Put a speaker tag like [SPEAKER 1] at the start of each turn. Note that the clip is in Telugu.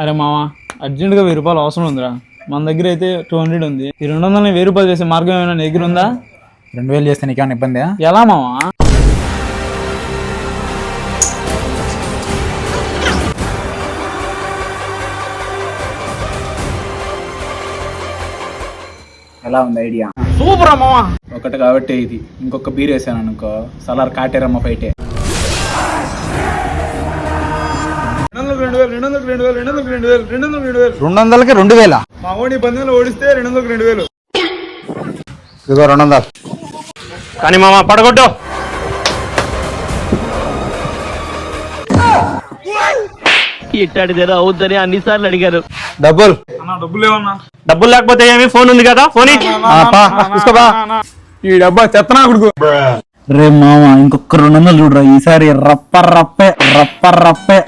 [SPEAKER 1] అరే మామ అర్జెంటుగా వెయ్యి రూపాయలు అవసరం ఉందిరా. మన దగ్గర అయితే టూ హండ్రెడ్ ఉంది. ఈ రెండు వందలని వెయ్యి రూపాయలు చేసే మార్గం ఏమైనా నీ దగ్గర ఉందా?
[SPEAKER 2] రెండు వేలు చేస్తే నీకేమైనా ఇబ్బంది?
[SPEAKER 1] ఎలా మావా?
[SPEAKER 2] ఎలా ఉంది ఐడియా?
[SPEAKER 1] సూపర్ మావా.
[SPEAKER 2] ఒకటి కాబట్టి ఇది. ఇంకొక బీర్ వేసాను అనుకో సలార్ కాటేరమ్మ ఫైటే
[SPEAKER 1] రెండు వందలకు రెండు వేలు రెండు వందలకు రెండు వేలు రెండు వందలకు రెండు వేలు. రెండు వందలకు రెండు వేలు? మా ఓడి పందెంలో ఓడిస్తే రెండు వందలకు రెండు వేలు.
[SPEAKER 2] ఇదిగో రెండు వందలు
[SPEAKER 3] కానీ మామ పడగొట్టు. ఇట్టాడిదేదో అవుద్దని అన్నిసార్లు అడిగారు.
[SPEAKER 2] డబ్బులు.
[SPEAKER 1] అన్న డబ్బులు ఏమన్నా
[SPEAKER 3] డబ్బులు లేకపోతే ఏమి? ఫోన్ ఉంది కదా? ఫోన్
[SPEAKER 1] ఈ డబ్బా చెత్తనా కొడుకు?
[SPEAKER 2] రే మామ ఇంకొక రెండు వందలు చూడరా. ఈసారి రప్ప రప్పే రప్ప రప్పే.